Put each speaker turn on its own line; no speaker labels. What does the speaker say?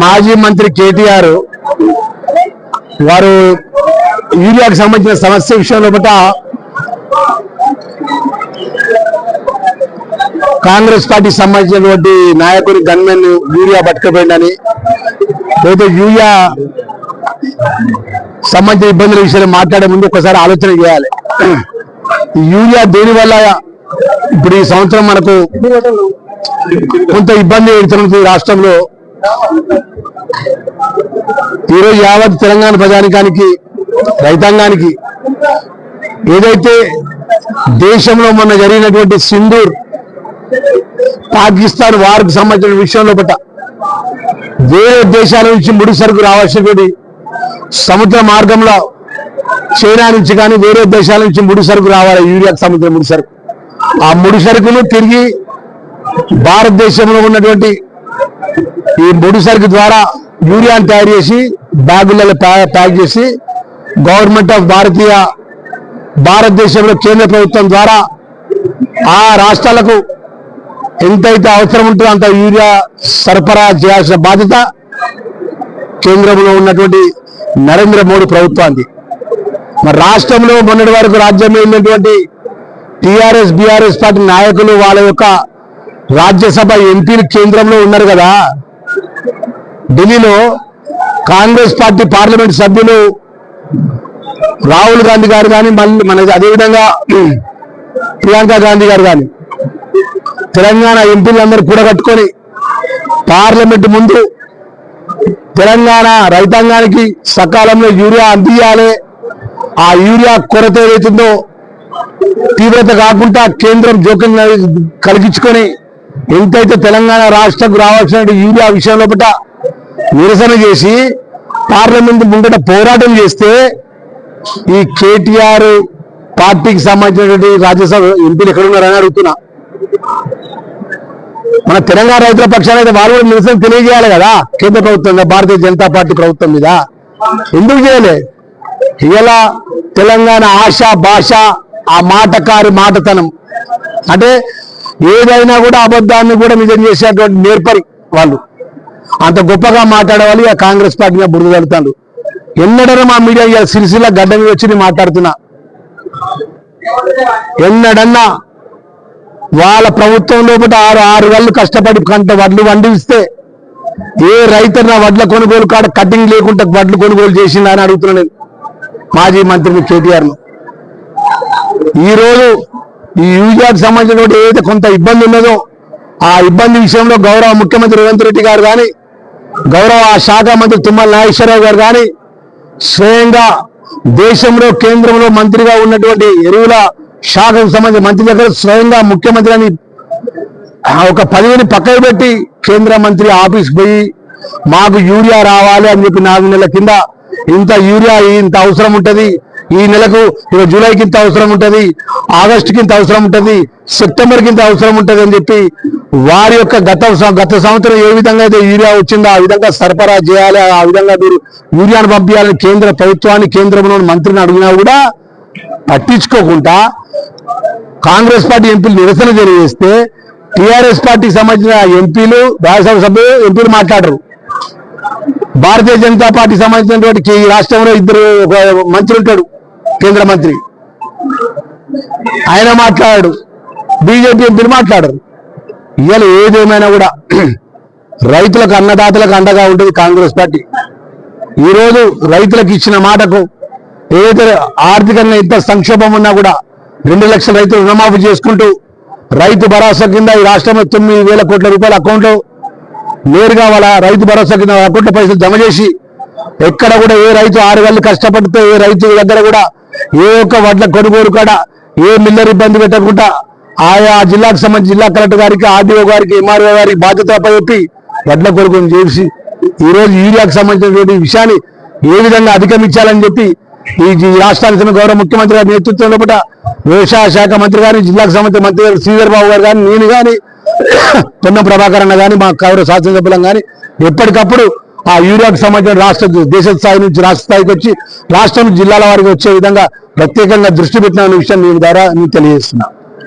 మాజీ మంత్రి కేటీఆర్ వారు యూరియాకు సంబంధించిన సమస్య విషయంలో బట్ట కాంగ్రెస్ పార్టీకి సంబంధించినటువంటి నాయకుడి గన్మెన్ యూరియా పట్టుకుపోయిందని లేదా యూరియా సంబంధించిన ఇబ్బందుల విషయాన్ని మాట్లాడే ముందు ఒకసారి ఆలోచన చేయాలి. యూరియా దేని వల్ల ఇప్పుడు ఈ సంవత్సరం మనకు కొంత ఇబ్బంది ఎదుర్కొంటుంది రాష్ట్రంలో ఈరోజు యావత్ తెలంగాణ ప్రజానికానికి రైతాంగానికి ఏదైతే దేశంలో మొన్న జరిగినటువంటి సింధూర్ పాకిస్తాన్ వారికి సంబంధించిన విషయంలో పట్ల వేరే దేశాల నుంచి ముడి సరుకు రావాల్సినటువంటి సముద్ర మార్గంలో చైనా నుంచి కానీ వేరే దేశాల నుంచి ముడి సరుకు రావాలి యూరియాకు సంబంధించిన ముడి సరుకు. ఆ ముడి సరుకులు తిరిగి భారతదేశంలో ఉన్నటువంటి ఈ ముడి సరుకు ద్వారా యూరియాను తయారు చేసి బ్యాగులలో ప్యాక్ చేసి గవర్నమెంట్ ఆఫ్ భారతీయ భారతదేశంలో కేంద్ర ప్రభుత్వం ద్వారా ఆ రాష్ట్రాలకు ఎంతైతే అవసరం ఉంటుందో అంత యూరియా సరఫరా చేయాల్సిన బాధ్యత కేంద్రంలో ఉన్నటువంటి నరేంద్ర మోడీ ప్రభుత్వానికి. మరి రాష్ట్రంలో మొన్నటి వరకు రాజ్యంలో ఉన్నటువంటి టిఆర్ఎస్ బీఆర్ఎస్ పార్టీ నాయకులు వాళ్ళ యొక్క రాజ్యసభ ఎంపీలు కేంద్రంలో ఉన్నారు కదా. ఢిల్లీలో కాంగ్రెస్ పార్టీ పార్లమెంట్ సభ్యులు రాహుల్ గాంధీ గారు కానీ మళ్ళీ మన అదేవిధంగా ప్రియాంక గాంధీ గారు కానీ తెలంగాణ ఎంపీలందరూ కూడగట్టుకొని పార్లమెంట్ ముందు తెలంగాణ రైతాంగానికి సకాలంలో యూరియా అందియాలి ఆ యూరియా కొరత ఏదైతుందో తీవ్రత కాకుండా కేంద్రం జోక్యం కలిగించుకొని ఎంతైతే తెలంగాణ రాష్ట్రకు రావాల్సిన యూరియా విషయంలో పట్ల నిరసన చేసి పార్లమెంట్ ముందట పోరాటం చేస్తే ఈ కేటీఆర్ పార్టీకి సంబంధించినటువంటి రాజ్యసభ ఎంపీలు ఎక్కడున్నారని అడుగుతున్నా. మన తెలంగాణ రైతుల పక్షాన అయితే వాళ్ళు కూడా నిరసన తెలియజేయాలి కదా కేంద్ర ప్రభుత్వం మీద, భారతీయ జనతా పార్టీ ప్రభుత్వం మీద. ఎందుకు చేయలే? ఇలా తెలంగాణ ఆశ భాష ఆ మాటకారి మాటతనం. అంటే ఏదైనా కూడా అబద్ధాన్ని కూడా నిజం చేసేటువంటి నేర్పరి వాళ్ళు. అంత గొప్పగా మాట్లాడే ఇక కాంగ్రెస్ పార్టీ మీద బురద తడుతాడు ఎన్నడన్నా మా మీడియా ఇవాళ సిరిసిల్ల గడ్డ మీద వచ్చి నేను మాట్లాడుతున్నా. ఎన్నడన్నా వాళ్ళ ప్రభుత్వం లోపల ఆరు ఆరు వేళ్ళు కష్టపడి కంట వడ్లు వండిస్తే ఏ రైతున్న వడ్ల కొనుగోలు కాడ కటింగ్ లేకుండా వడ్లు కొనుగోలు చేసిందా అని అడుగుతున్నాను మాజీ మంత్రిని కేటీఆర్ను ఈ రోజు యూరియాకు సంబంధించిన ఏదైతే కొంత ఇబ్బంది ఉన్నదో ఆ ఇబ్బంది విషయంలో గౌరవ ముఖ్యమంత్రి రేవంత్ రెడ్డి గారు కానీ గౌరవ శాఖ మంత్రి తుమ్మల నాగేశ్వరరావు గారు కానీ స్వయంగా దేశంలో కేంద్రంలో మంత్రిగా ఉన్నటువంటి ఎరువుల శాఖకు సంబంధించిన మంత్రి దగ్గర స్వయంగా ముఖ్యమంత్రి అని ఒక పదవిని పక్కకు పెట్టి కేంద్ర మంత్రి ఆఫీస్ పోయి మాకు యూరియా రావాలి అని చెప్పి నాలుగు నెలల కింద ఇంత యూరియా ఇంత అవసరం ఉంటది ఈ నెలకు ఇక జూలైకి ఇంత అవసరం ఉంటుంది ఆగస్టు ఇంత అవసరం ఉంటుంది సెప్టెంబర్కి ఇంత అవసరం ఉంటుంది అని చెప్పి వారి యొక్క గత గత సంవత్సరం ఏ విధంగా అయితే యూరియా వచ్చిందో ఆ విధంగా సరఫరా చేయాలి ఆ విధంగా మీరు యూరియాను పంపించాలని కేంద్ర ప్రభుత్వాన్ని కేంద్రంలోని మంత్రిని అడిగినా కూడా పట్టించుకోకుండా కాంగ్రెస్ పార్టీ ఎంపీలు నిరసన తెలియజేస్తే టిఆర్ఎస్ పార్టీకి సంబంధించిన ఎంపీలు రాజ్యసభ సభ్యులు ఎంపీలు మాట్లాడరు. భారతీయ జనతా పార్టీకి సంబంధించినటువంటి ఈ రాష్ట్రంలో ఇద్దరు ఒక మంత్రి ఉంటాడు. కేంద్ర మంత్రి. ఆయన మాట్లాడాడు. బీజేపీ ఎంపీలు మాట్లాడరు. ఇవాళ ఏదేమైనా కూడా రైతులకు అన్నదాతలకు అండగా ఉంటుంది కాంగ్రెస్ పార్టీ. ఈ రోజు రైతులకు ఇచ్చిన మాటకు ఏదైతే ఆర్థికంగా ఇంత సంక్షోభం ఉన్నా కూడా రెండు లక్షల రైతులు రుణమాఫీ చేసుకుంటూ రైతు భరోసా కింద ఈ రాష్ట్రంలో తొమ్మిది వేల కోట్ల రూపాయల అకౌంట్లో నేరుగా వాళ్ళ రైతు భరోసా కింద అకౌంట్లో పైసలు జమ చేసి ఎక్కడ కూడా ఏ రైతు ఆరు వేలు కష్టపడితే ఏ రైతు దగ్గర కూడా ఏ ఒక్క వడ్ల కొనుగోలు కాడ ఏ మిల్లర్ ఇబ్బంది పెట్టకుండా ఆయా జిల్లాకు సంబంధించి జిల్లా కలెక్టర్ గారికి ఆర్డీఓ గారికి ఎంఆర్ఓ గారికి బాధ్యత చెప్పి వడ్ల కొనుగోలు చేసి ఈ రోజు యూరియాకు సంబంధించినటువంటి విషయాన్ని ఏ విధంగా అధిగమించాలని చెప్పి ఈ రాష్ట్రానికి చెందిన గౌరవ ముఖ్యమంత్రి గారి నేతృత్వంలో కూడా వ్యవసాయ శాఖ మంత్రి గారి జిల్లాకు సంబంధించిన మంత్రి గారు శ్రీధర్ బాబు గారు కానీ నేను కానీ పొన్నం ప్రభాకర్ అన్న కానీ మా గౌరవ శాసనసభ్యులం కానీ ఎప్పటికప్పుడు ఆ యూరియాకు సంబంధించిన రాష్ట్ర దేశ స్థాయి నుంచి రాష్ట్ర స్థాయికి వచ్చి రాష్ట్రం జిల్లాల వారికి వచ్చే విధంగా ప్రత్యేకంగా దృష్టి పెట్టిన విషయం మీ ద్వారా నేను తెలియజేస్తున్నాను